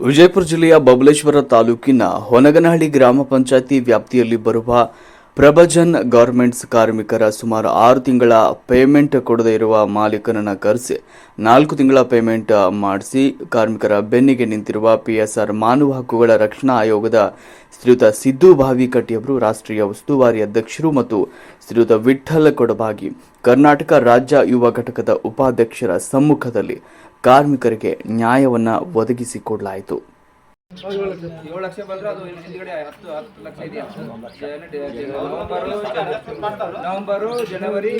ವಿಜಯಪುರ ಜಿಲ್ಲೆಯ ಬಬಲೇಶ್ವರ ತಾಲೂಕಿನ ಹೊನಗನಹಳ್ಳಿ ಗ್ರಾಮ ಪಂಚಾಯತಿ ವ್ಯಾಪ್ತಿಯಲ್ಲಿ ಬರುವ ಪ್ರಭಜನ್ ಗಾರ್ಮೆಂಟ್ಸ್ ಕಾರ್ಮಿಕರ ಸುಮಾರು ಆರು ತಿಂಗಳ ಪೇಮೆಂಟ್ ಕೊಡದೇ ಇರುವ ಮಾಲೀಕನನ್ನ ಕರೆಸಿ ನಾಲ್ಕು ತಿಂಗಳ ಪೇಮೆಂಟ್ ಮಾಡಿಸಿ ಕಾರ್ಮಿಕರ ಬೆನ್ನಿಗೆ ನಿಂತಿರುವ ಪಿಎಸ್ಆರ್ ಮಾನವ ಹಕ್ಕುಗಳ ರಕ್ಷಣಾ ಆಯೋಗದ ಶ್ರೀಯುತ ಸಿದ್ದು ಭಾವಿಕಟ್ಟಿಯವರು ರಾಷ್ಟ್ರೀಯ ಉಸ್ತುವಾರಿ ಅಧ್ಯಕ್ಷರು ಮತ್ತು ಶ್ರೀಯುತ ವಿಠ್ಠಲ ಕೊಡಬಾಗಿ ಕರ್ನಾಟಕ ರಾಜ್ಯ ಯುವ ಘಟಕದ ಉಪಾಧ್ಯಕ್ಷರ ಸಮ್ಮುಖದಲ್ಲಿ ಕಾರ್ಮಿಕರಿಗೆ ನ್ಯಾಯವನ್ನ ಒದಗಿಸಿಕೊಡಲಾಯಿತು. ಜನ- ನವೆಂಬರು ಜನವರಿ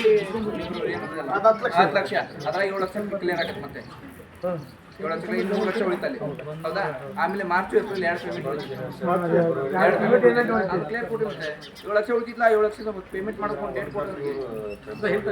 ಲಕ್ಷ. ಏಳು ಲಕ್ಷ ಕ್ಲಿಯರ್ ಆಗತ್ತೆ ಮತ್ತೆ. ಏಳು ಲಕ್ಷ ಮೂರು ಲಕ್ಷ ಉಳಿತಲ್ಲಿ ಹೌದಾ? ಆಮೇಲೆ ಮಾರ್ಚ್ ಏಪ್ರಿಲ್ ಎರಡು ಪೇಮೆಂಟ್ ಎರಡು ಪೇಮೆಂಟ್ ಅದು ಕ್ಲಿಯರ್ ಕೊಡಿ ಮತ್ತೆ. ಏಳು ಲಕ್ಷ ಉಳಿತಿಲ್ಲ ಏಳು ಲಕ್ಷ ಪೇಮೆಂಟ್ ಮಾಡ್ಕೊಂಡು ಡೇಟ್ ಕೊಡೋದು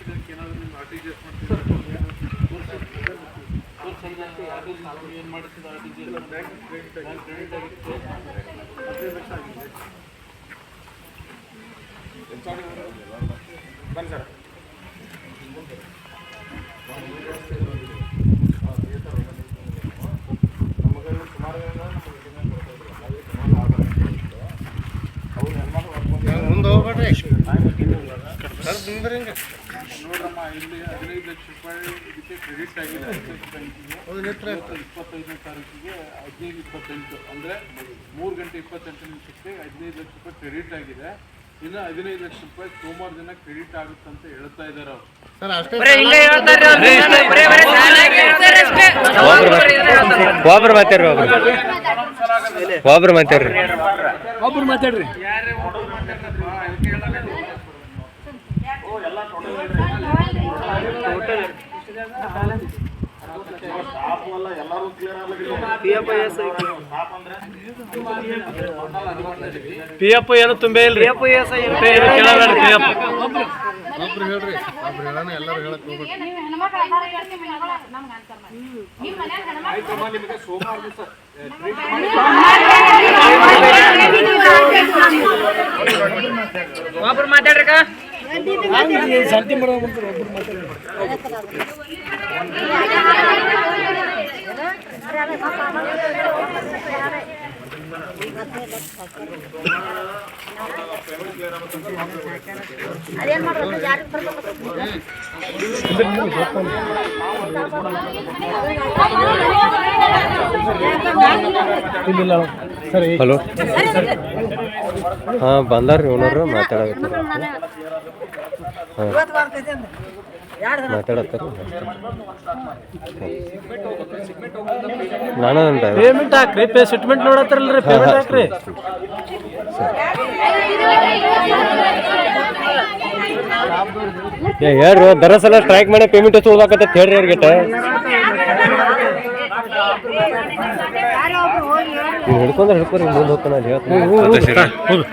ಏನಾದ್ರು ನಿಮ್ಮ ಆರ್ ಟಿ ಜಿ ಎಸ್ ಮಾಡ್ತೀರಾ ಏನು ಮಾಡ್ತಿದ್ದ R T G S bank credit ಆಗಿತ್ತು ಹದಿನೈದು ಲಕ್ಷ ಆಗಿದೆ ಬನ್ನಿ ಸರ್ ನೋಡ್ರಮ್ಮ ಇಲ್ಲಿ ಹದಿನೈದು ಲಕ್ಷ ರೂಪಾಯಿ ಇದಕ್ಕೆ ಕ್ರೆಡಿಟ್ ಆಗಿದೆ. ಆಕ್ಸಿಸ್ ಬ್ಯಾಂಕಿಗೆ ಇಪ್ಪತ್ತೈದನೇ ತಾರೀಕಿಗೆ ಹದಿನೈದು ಇಪ್ಪತ್ತೆಂಟು. ಅಂದರೆ ಮೂರು ಗಂಟೆ ಇಪ್ಪತ್ತೆಂಟು ನಿಮಿಷಕ್ಕೆ ಹದಿನೈದು ಲಕ್ಷ ರೂಪಾಯಿ ಕ್ರೆಡಿಟ್ ಆಗಿದೆ. ಇನ್ನು ಹದಿನೈದು ಲಕ್ಷ ರೂಪಾಯಿ ಸೋಮವಾರ ದಿನ ಕ್ರೆಡಿಟ್ ಆಗುತ್ತೆ ಅಂತ ಹೇಳ್ತಾ ಇದ್ದಾರೆ ಅವರು. ಒಬ್ರು ಮಾತಾಡ್ರಿ ಒಬ್ರು. ಒಬ್ರು ಮಾತಾಡ್ರಿ. ಒಬ್ರು ಒಬ್ಬರು ಪಿ ಎಫ್ ಏನು ತುಂಬೇ ಇಲ್ರಿ ಒಬ್ರು ಹೇಳ್ರಿ ಒಬ್ರು ಆಯ್ತಮ್ಮ, ನಿಮಗೆ ಸೋಮವಾರ ದಿವಸ ಒಬ್ರು ಮಾತಾಡ್ರಿಕ ಅದೇನ್ ಮಾಡೋದು ಯಾರಿಗೆ ಬರ್ಬೇಕು ಹಲೋ. ಹಾಂ ಬಂದಾರ್ರಿ ಓನರು ಮಾತಾಡಕತ್ತಾರ ಪೇಮೆಂಟ್ ಹಾಕ್ರಿ ಸೆಟ್ಮೆಂಟ್ ನೋಡತ್ತಾರಲ್ರಿ ಪೇಮೆಂಟ್ ಹಾಕ್ರಿ. ಹೇಳ್ರಿ ದರಸಲ ಸ್ಟ್ರೈಕ್ ಮಾಡಿ ಪೇಮೆಂಟ್ ತಗೋದಾಕತ್ತ ಹೇಳ್ರಿ ಅವ್ರಿಗೆ ಹಿಡ್ಕೊಂಡ್ರೆ ಹಿಡ್ಕೊರಿ ಮುಂದೆ ಹೋಗ್ತಾನೆ ಹೇಳ್ತೀನಿ.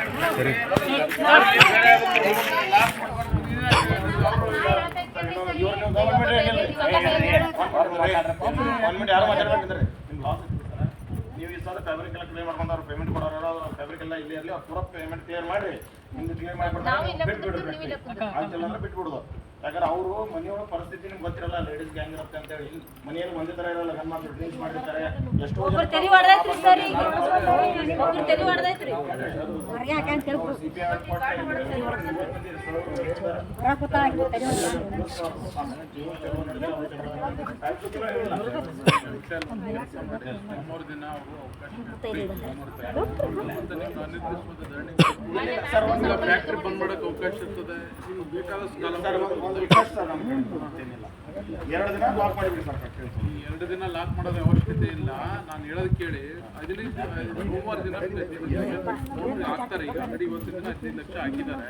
ನೀವು ಈ ಸಲ ಫ್ಯಾಬ್ರಿಕ್ ಎಲ್ಲ ಕ್ಲಿಯರ್ ಮಾಡ್ಕೊಂಡವ್ರು ಪೇಮೆಂಟ್ ಕೊಡೋರು ಫ್ಯಾಬ್ರಿಕ್ ಎಲ್ಲ ಇಲ್ಲಿ ಇರಲಿ ಅವ್ರು ಪೂರ ಪೇಮೆಂಟ್ ಕ್ಲಿಯರ್ ಮಾಡಿ ನಿಮ್ದು ಕ್ಲಿಯರ್ ಮಾಡಿಬಿಡ್ತಾರೆ ಬಿಟ್ಬಿಡ್ಬೇಕು ಆಗ್ತಿಲ್ಲ ಅಂದ್ರೆ ಬಿಟ್ಬಿಡೋದು ಯಾಕಂದ್ರೆ ಅವರು ಮನೆಯೊಳಗೆ ಪರಿಸ್ಥಿತಿ ನಿಮ್ಗೆ ಗೊತ್ತಿರಲ್ಲ ಲೇಡೀಸ್ ಗ್ಯಾಂಗ್ ಇರುತ್ತೆ ಅಂತ ಹೇಳಿ ಮನೆಯಲ್ಲಿ ಒಂದೇ ತರ ಇರಲ್ಲ ಗಂಡ ಮಕ್ಕಳು ಡ್ರಿಂಕ್ಸ್ ಮಾಡಿರ್ತಾರೆ. ಎಷ್ಟೋ ಸರ್ ಒಂದು ಫ್ಯಾಕ್ಟ್ರಿ ಬಂದ್ ಮಾಡಕ್ಕೆ ಅವಕಾಶ ಇರ್ತದೆ. ಬೇಕಾದಷ್ಟು ಒಂದು ರಿಕ್ವೆಸ್ಟ್ ಸರ್ ನಮ್ಮ ಎರಡು ದಿನ ಲಾಕ್ ಮಾಡಿಬಿಡಿ ಸರ್ ಎರಡು ದಿನ ಲಾಕ್ ಮಾಡೋದು ಅವಶ್ಯಕತೆ ಇಲ್ಲ. ನಾನು ಹೇಳೋದು ಕೇಳಿ. ಹದಿನೈದು ಸೋಮವಾರ ದಿನ ನೋಡ್ರಿ ಹಾಕ್ತಾರೆ ಈಗ ಆಲ್ರೆಡಿ ಇವತ್ತು ದಿನ ಹದಿನೈದು ಲಕ್ಷ ಹಾಕಿದ್ದಾರೆ.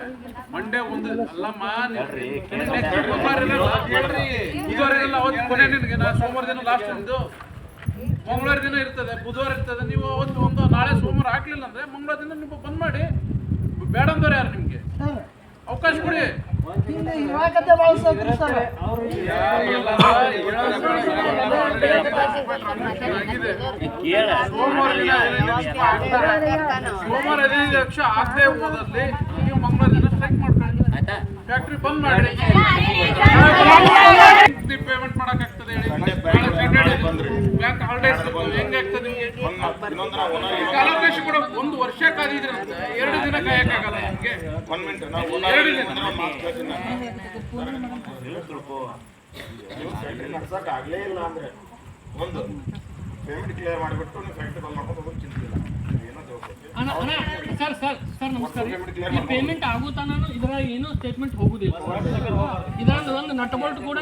ಮಂಡೇ ಒಂದು ಅಲ್ಲಮ್ಮ ಅವತ್ತು ಕೊನೆ ನಿನಗೆ ನಾನು ಸೋಮವಾರ ದಿನ ಲಾಸ್ಟ್ ಒಂದು ಮಂಗಳವಾರ ದಿನ ಇರ್ತದೆ ಬುಧವಾರ ಇರ್ತದೆ. ನೀವು ಅವತ್ತು ಒಂದು ನಾಳೆ ಸೋಮವಾರ ಹಾಕ್ಲಿಲ್ಲ ಅಂದ್ರೆ ಮಂಗಳವಾರ ದಿನ ನೀವು ಬಂದ್ ಮಾಡಿ. ಬೇಡ ಅಂದವ್ರು ಯಾರು ನಿಮ್ಗೆ? ಅವಕಾಶ ಕೊಡಿ. ದಿನ ಹದಿನೈದು ಲಕ್ಷ ಆಗದೆ ಹೋದಲ್ಲಿ ನೀವು ದಿನ ಸ್ಟ್ರೈಕ್ ಮಾಡ್ಕೊಳ್ಳಿ ಫ್ಯಾಕ್ಟ್ರಿ ಬಂದ್ ಮಾಡಿ ಪೇಮೆಂಟ್ ಮಾಡಕ್ಕಾಗ್ತದೆ ಬ್ಯಾಂಕ್ ಹಾಲಿಡೇಸ್ ಹೆಂಗಾಗ್ತದೆ ನಿಮ್ಗೆ ಇನ್ನೊಂದು ನಾವು ಓನರ್ ಕಾಲಾವಕಾಶ ಕೂಡ ಒಂದು ವರ್ಷ ಕಾದಿದ್ರೆ ಎರಡು ದಿನ ಕಾಯಕ್ಕಾಗಲ್ಲ ನಿಮ್ಗೆ. ಎರಡು ದಿನ. ನಾನು. ಇಲ್ಲ ಅಂದ್ರೆ ಒಂದು ಪೇಮೆಂಟ್ ಕ್ಲಿಯರ್ ಮಾಡಿಬಿಟ್ಟು ನೀವು ಫ್ಯಾಕ್ಟ್ರಿ ಬಂದ್ ಮಾಡ್ಕೊಂಡು ಹೋಗೋದು ಚಿಂತೆ ಇಲ್ಲ ತಿಳ್ಕೊಳ್ತೀವಿ ಸರ್ ಸರ್ ಸರ್ ನಮಸ್ಕಾರ ಪೇಮೆಂಟ್ ಕ್ಲಿಯರ್ ಈ ಪೇಮೆಂಟ್ ಆಗೋ ತನಕ ಇದರ ಏನು ಸ್ಟೇಟ್ಮೆಂಟ್ ಹೋಗುದಿಲ್ಲ. ಇದರ ಒಂದು ನಟ್ ಬೋಲ್ಟ್ ಕೂಡ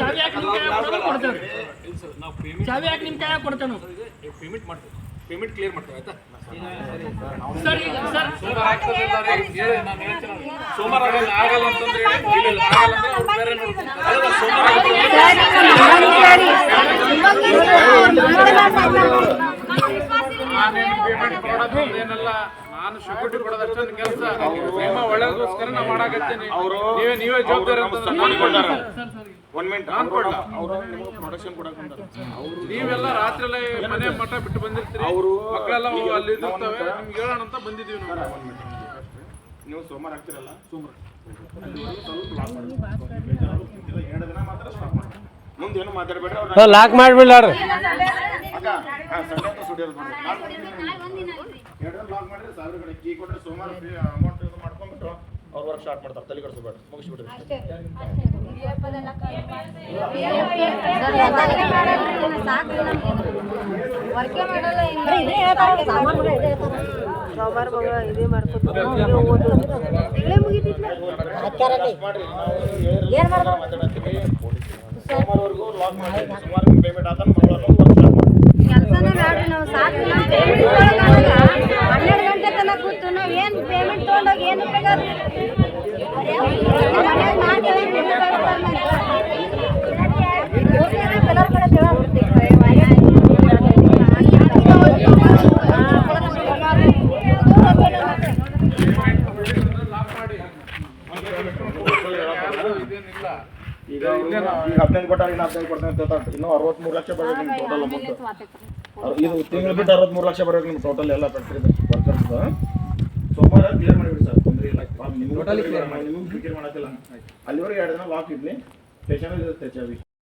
ಚಾವಿ ಹಾಕಿ ನಿಮ್ ಕೈಯಾಗ ಕೊಡ್ತೇವೆ. ಚಾವಿ ಹಾಕಿ ನಿಮ್ ಕೈಯಾಗ ಕೊಡ್ತೇವೆ ಪೇಮೆಂಟ್ ಮಾಡ್ತೀವಿ ಪೇಮೆಂಟ್ ಕ್ಲಿಯರ್ ಮಾಡ್ತೇವೆ ಆಯ್ತಾ? ಸೋಮವಾರ ಆಗಲ್ಲ ಅಂತಂದ್ರೆ ಪೇಮೆಂಟ್ ಕೊಡೋದು ಏನಲ್ಲ ನಾನು ಸೆಕ್ಯೂರಿಟಿ ಕೊಡೋದಷ್ಟೇ ಕೆಲಸ ನಿಮ್ಮ ಒಳ್ಳೇದಕ್ಕೋಸ್ಕರ ನಾ ಮಾಡಾಕತ್ತೀನಿ ನೀವೇ ನೀವೇ ಜವಾಬ್ದಾರಿ ಅಂತ ಒನ್ ಮಿನಿಟ್ ನಾನು ಕೊಡಲ್ಲ ಅವರು ನಿಮಗೆ ಪ್ರೊಡಕ್ಷನ್ ಕೊಡಕ್ಕೆ ನೀವೆಲ್ಲ ರಾತ್ರಿ ಮನೆ ಮಠ ಬಿಟ್ಟು ಬಂದಿರ್ತೀರಿ? ಅವರು ಮಕ್ಕಳೆಲ್ಲ ಅಲ್ಲಿ ಇರ್ತವೆ ನಿಮ್ಗೆ ಹೇಳೋಣ ಅಂತ ಬಂದಿದ್ದೀವಿ ನಾವು. ನೀವು ಸೋಮವಾರ ಹಾಕ್ತಿರಲ್ಲ ಸೋಮವಾರ. ಅಲ್ಲಿವರೆಗೂ ಸ್ವಲ್ಪ ಲಾಕ್ ಮಾಡ್ಬಿಡ್ರಿ ಎರಡು ದಿನ ಮಾತ್ರ ಸ್ಟಾಪ್ ಮಾಡಿ. ಮುಂದೆ ಏನು ಮಾತಾಡಬೇಡಿ ಅವ್ರು ಲಾಕ್ ಮಾಡಿಬಿಡ್ಲಾರ ಅಕ್ಕ ಹಾಂ ಸಂಡೆ ಅಂತ ಸುಡಿಯೋದು ನೋಡಿ ಎರಡು ಲಾಕ್ ಮಾಡಿದ್ರೆ ಸಾವಿರ ಕಡೆ. ಕೀ ಕೊಟ್ಟರೆ ಸೋಮವಾರ ಅಮೌಂಟ್ ಅವ್ರು ವರ್ಕ್ ಸ್ಟಾರ್ಟ್ ಮಾಡ್ತಾರೆ ತಲೆ ಕಡಿಸ್ಬೇಡ ಮುಗಿಸ್ಬಿಡ್ರಿ. ಸೋಮವಾರವರೆಗೂ ಲಾಕ್ ಮಾಡಿ ಮಗ ಇದೇ ಮಾಡ್ಕೊತೀವಿ ತಿಂಗಳೇ ಮುಗಿತಿದ್ಲ ಮಾಡ್ರಿ ನಾವು ಹೇಳಿದ್ರೆ ಮಾತಾಡತ್ತೀವಿ ಸೋಮವಾರವರೆಗೂ ಲಾಕ್ ಮಾಡಿ ಸೋಮವಾರ ಪೇಮೆಂಟ್ ಆದ ಮಂಗಳವಾರ ವರ್ಕ್ ಸ್ಟಾರ್ಟ್ ಮಾಡಿ ಕೆಲಸನೇ ಮಾಡ್ರಿ ನಾವು ಸಾಕು ನಾವು ಪೇಮೆಂಟ್ ತೊಗೊಳಕ್ಕಾಗಲ್ಲ ಹನ್ನೆರಡು ಗಂಟೆ ತನಕ ಕೂತು ನಾವು ಏನು ಪೇಮೆಂಟ್ ತೊಗೊಂಡೋಗಿ ಏನು ಉಪಯೋಗ ಮನ್ಯಾಗ ಮಾಡ್ತೇವೆ payment ಕೆಲವ್ರ ಕಡೆ ಲಾಕ್ ಮಾಡಿ ಇದೇನಿಲ್ಲ ಈಗ ಅವ್ರು ಈಗ ಹದಿನೈದು ಕೊಡ್ತೇನೆ ಅಂತ ಇನ್ನೂ ಅರವತ್ಮೂರು ಲಕ್ಷ ಬರಬೇಕು ನಿಮ್ಗೆ ಟೋಟಲ್ ಅಮೌಂಟ್ ಇದು ತಿಂಗಳು ಬಿಟ್ಟು ಅರವತ್ಮೂರು ಲಕ್ಷ ಬರಬೇಕು ನಿಮ್ಗೆ ಟೋಟಲ್ ಎಲ್ಲ ಫ್ಯಾಕ್ಟ್ರಿ ವರ್ಕರ್ಸ್ ಸೋಮವಾರ ಕ್ಲಿಯರ್ ಮಾಡಿಬಿಡಿ ಸರ್ ತೊಂದರೆ ಇಲ್ಲ. ನಿಮ್ಗೆ ನಿಮ್ಗೆ ಕ್ಲಿಯರ್ ಮಾಡತ್ತಿಲ್ಲ ಅಲ್ಲಿವರೆಗೆ ಎರಡು ದಿನ ವಾಕ್ ಇಡ್ಲಿ ಸ್ಟೇಷನಲ್ಲಿ ಇರುತ್ತೆ ಚಾವಿ